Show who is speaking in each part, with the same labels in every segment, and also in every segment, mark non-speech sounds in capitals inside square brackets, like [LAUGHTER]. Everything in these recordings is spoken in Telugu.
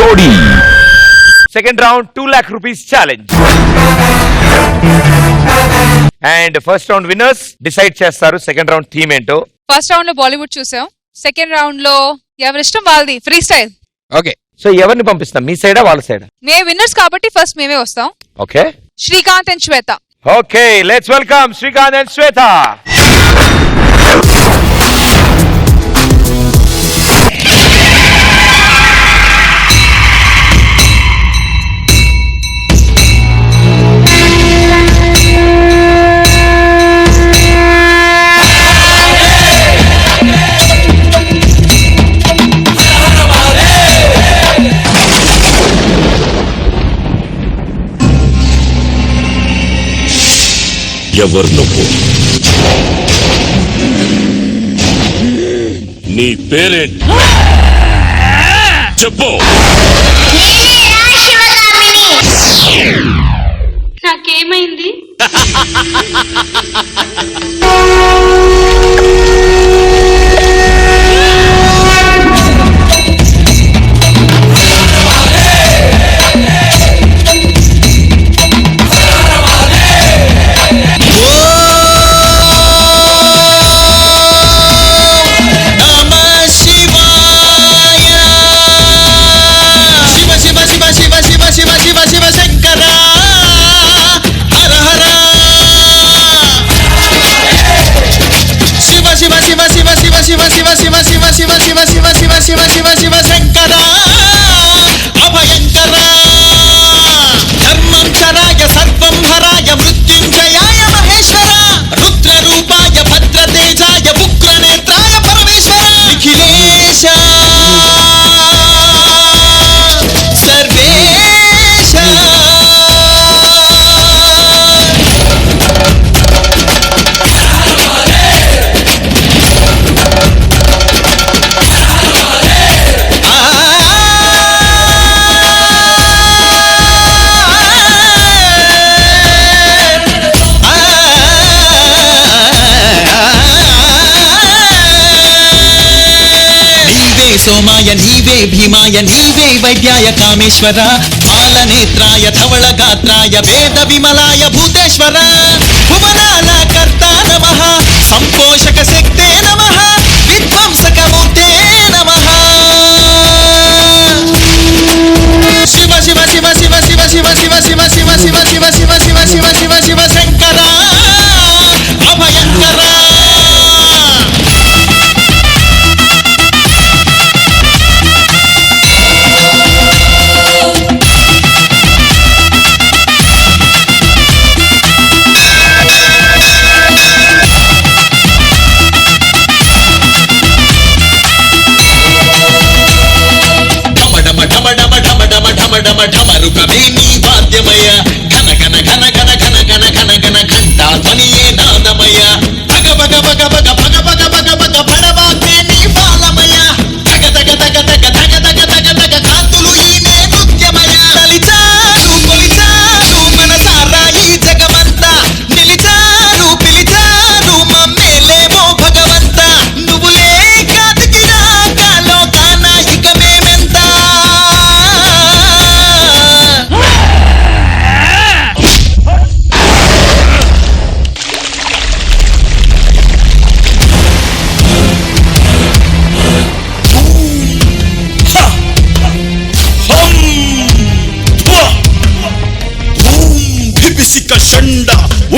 Speaker 1: జోడీ.
Speaker 2: Second round two lakh rupees challenge and first round winners decide చేస్తారు. సెకండ్ రౌండ్ థీమ్ ఏంటో.
Speaker 3: ఫస్ట్ రౌండ్లో బాలీవుడ్ చూసాం. సెకండ్ రౌండ్లో ఎవరిష్టం వాళ్ళది. ఫ్రీ స్టైల్
Speaker 4: ఓకే
Speaker 2: సో ఎవరిని పంపిస్తాం? మీ సైడా వాళ్ళ సైడా
Speaker 3: మేము విన్నర్స్ కాబట్టి ఫస్ట్ మేమే వస్తాం.
Speaker 2: Okay
Speaker 3: Srikanth and Shweta.
Speaker 2: Okay let's welcome Srikanth and Shweta.
Speaker 5: ఎవరు నువ్వు? నీ పేరేంటి చెప్పు.
Speaker 6: నాకేమైంది? [LAUGHS]
Speaker 7: నీవే భీమాయ నీవే వైద్యాయ కామేశ్వర బాలనేత్రాయ ధవళ గాత్రాయ వేద విమలాయ భూతేశ్వర భువనాల కర్త నమ సంపోషక పరుకమే నీ వాద్యమయ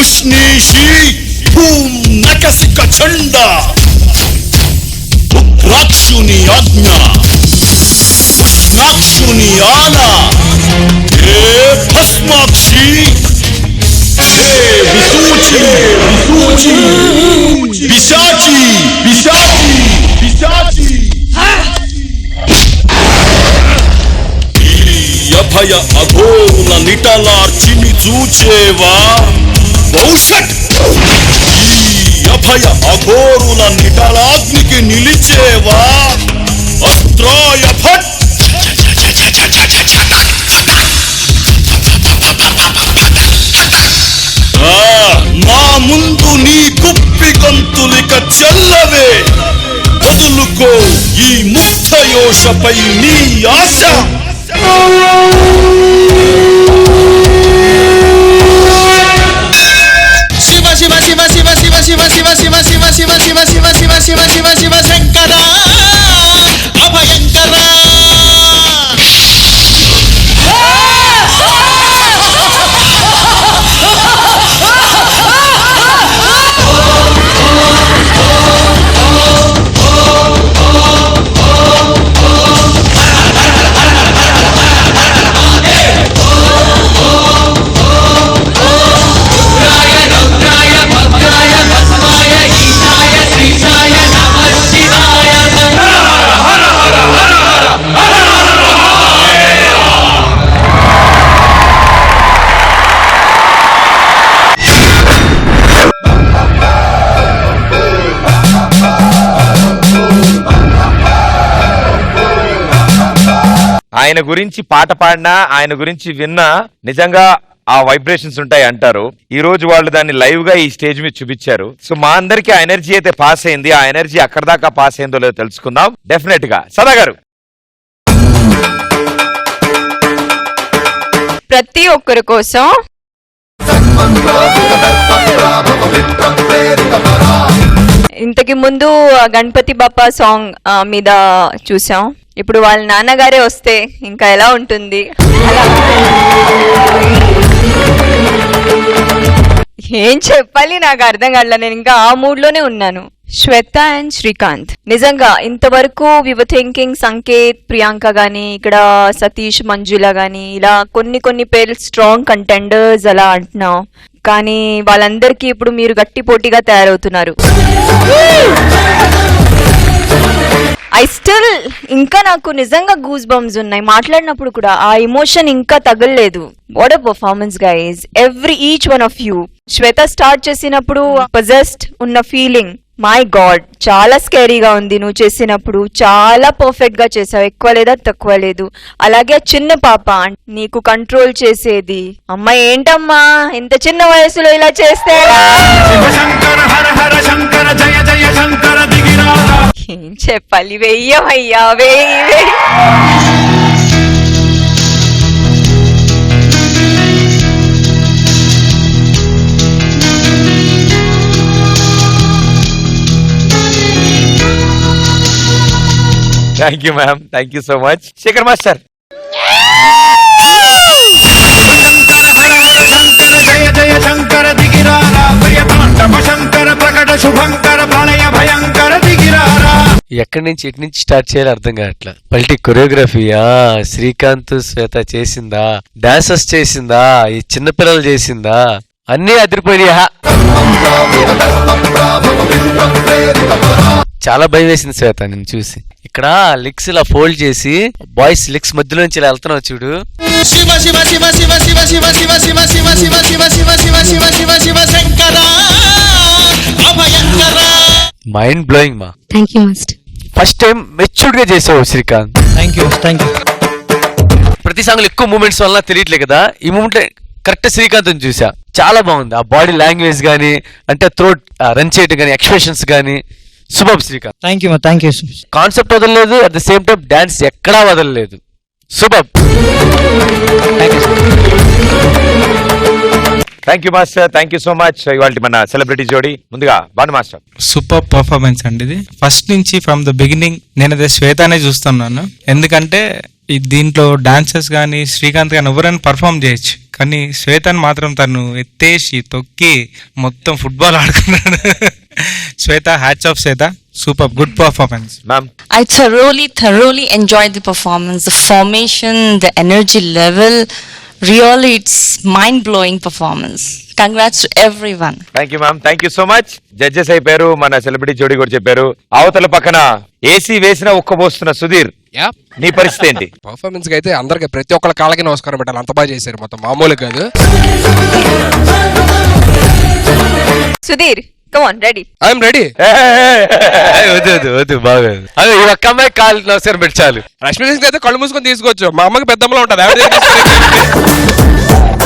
Speaker 5: ఉష్ణీషి భూం నకసిక చండ. ఉగ్రాక్షుని ఆజ్ఞ. ఉష్ణాక్షుని ఆల. ఏ భస్మాక్షి. ఏ విసూచి. విసూచి. విశాచి. విశాచి. విశాచి. అభయ అఘోరుల నిటలార్చిని చూచేవా? భవిష్యత్ ఈ అభయ అఘోరుల నిటలాగ్నికి నిలిచేవా అస్త్రాయ భట్ ఆ, నా ముందు నీ కుప్పి గొంతులిక చెల్లవే. వదులుకో ఈ ముక్తయోషపై నీ ఆశ.
Speaker 2: ఆయన గురించి పాట పాడినా ఆయన గురించి విన్నా నిజంగా ఆ వైబ్రేషన్స్ ఉంటాయి అంటారు. ఈ రోజు వాళ్ళు దాన్ని లైవ్గా ఈ స్టేజ్ మీద చూపించారు. సో మా అందరికి ఆ ఎనర్జీ అయితే పాస్ అయింది. ఆ ఎనర్జీ అక్కడ దాకా పాస్ అయిందో లేదో తెలుసుకుందాం. డెఫినెట్గా. సదా గారు.
Speaker 1: ప్రతి ఒక్కరి కోసం ఇంతకి ముందు గణపతి బాపా సాంగ్ మీద చూసాం. ఇప్పుడు వాళ్ళ నాన్నగారే వస్తే ఇంకా ఎలా ఉంటుంది? ఏం చెప్పాలి? నాకు అర్థం కావట్లే నేను ఇంకా ఆ మూడ్లోనే ఉన్నాను. శ్వేత అండ్ శ్రీకాంత్. నిజంగా ఇంతవరకు వివ థింకింగ్ సంకేత్ ప్రియాంక గాని ఇక్కడ సతీష్ మంజుల గాని ఇలా కొన్ని కొన్ని పేర్లు స్ట్రాంగ్ కంటెండర్స్ అలా అంటున్నాం. కానీ వాళ్ళందరికీ ఇప్పుడు మీరు గట్టి పోటీగా తయారవుతున్నారు. ఐ స్టిల్ ఇంకా నాకు నిజంగా గూస్ బంప్స్ ఉన్నాయి. మాట్లాడినప్పుడు కూడా ఆ ఎమోషన్ ఇంకా తగలలేదు. What performance guys every each one of you Shweta start చేసినప్పుడు పజెస్ట్ ఉన్న ఫీలింగ్ మై గాడ్ చాలా స్కేరీగా ఉంది నువ్వు చేసినప్పుడు. చాలా పర్ఫెక్ట్గా చేసావు. ఎక్కువ లేదా తక్కువ లేదు. అలాగే ఆ చిన్న పాప నీకు కంట్రోల్ చేసేది. అమ్మ ఏంటమ్మా? ఇంత చిన్న వయసులో ఇలా చేస్తే చెప్పాలి వెయ్యమయ్యా వెయ్యి వెయ్యి
Speaker 2: thank you ma'am thank you so much Shekhar master
Speaker 4: Shankara జయ జయ శంకర దిగిరారా ప్రియతాండవ శంకర ప్రకట శుభంకర ప్రళయ భయంకర దిగిరారా
Speaker 8: ఎక్కడి నుంచి ఎటు నుంచి స్టార్ట్ చేయాలి అర్థం కావట్లా పల్టీ కొరియోగ్రఫీయా శ్రీకాంత్ శ్వేత చేసిందా డాన్సెస్ చేసిందా ఈ చిన్నపిల్లలు చేసిందా అన్నీ అదిరిపోయినాయా చాలా భయం వేసింది శ్వేత నేను చూసి ఇక్కడ లిక్స్ ఇలా ఫోల్డ్ చేసి బాయ్స్ లిక్స్ మధ్యలో నుంచి ఇలా వెళ్తున్నావు చూడు
Speaker 7: శివ శివ శివ శివ శివ శివ శివ శివ శివ శివ శివ
Speaker 8: మైండ్ బ్లోయింగ్ మా
Speaker 6: thank you master
Speaker 8: first time మెచ్యూర్డ్గా చేసావు Srikanth.
Speaker 4: Thank you thank you
Speaker 8: ప్రతి సాంగ్ ఎక్కువ మూమెంట్స్ వల్ల తెలియట్లే కదా? ఈ మూమెంట్ కరెక్ట్ శ్రీకాంత్ చూసా. చాలా బాగుంది. ఆ బాడీ లాంగ్వేజ్ గానీ అంటే థ్రోట్ రన్ చేయటం కానీ ఎక్స్ప్రెషన్స్ కానీ శుభం Srikanth.
Speaker 4: Thank you thank you
Speaker 8: concept వదలలేదు at the same time dance ఎక్కడా వదలలేదు. శుభం
Speaker 2: thank you master thank you so much ఇవాళ మన సెలబ్రిటీ జోడి ముందుగా భాను మాస్టర్
Speaker 9: సూపర్ పర్ఫార్మెన్స్ అండి ఇది. ఫస్ట్ నుంచి ఫ్రమ్ ద బిగినింగ్ నేను అదే శ్వేతనే చూస్తున్నాను. ఎందుకంటే ఈ దీంట్లో డాన్సెస్ కానీ శ్రీకాంత్ కానీ ఎవరైనా పర్ఫామ్ చేయొచ్చు. కానీ శ్వేతని మాత్రం తను ఎత్తేసి తొక్కి మొత్తం football ఆడుకున్నాడు Shweta hats off Shweta. Super good performance
Speaker 2: ma'am
Speaker 10: I thoroughly, thoroughly enjoyed the performance, the formation, the energy level. Really, it's mind blowing performance. Congrats to everyone.
Speaker 2: Thank you ma'am thank you so much judges అయిపోయారు మన సెలబ్రిటీ జోడి కూడా చెప్పారు. అవతల పక్కన ఏసీ వేసిన ఉక్కబోస్తున్న సుధీర్.
Speaker 11: యా
Speaker 2: నీ పరిస్థితి ఏంటి? [LAUGHS]
Speaker 11: పర్ఫార్మెన్స్కి అయితే అందరికి ప్రతి ఒక్కళ్ళ కాళ్ళకి నమస్కారం పెట్టాలి. అంత బాగా చేశారు మొత్తం. మామూలు కాదు.
Speaker 1: Sudheer come on ready
Speaker 11: I'm ready
Speaker 8: ఏయ్, వద్దు వద్దు వద్దు బాగోదు. అదే ఈ ఒక్క అమ్మాయి కాలు నమస్కారం పెట్టాలి
Speaker 11: రష్మి సింగ్ అయితే కళ్ళు మూసుకొని తీసుకోవచ్చు. మా అమ్మకి పెద్దమ్మలో ఉంటుంది. ఆవిడ [LAUGHS]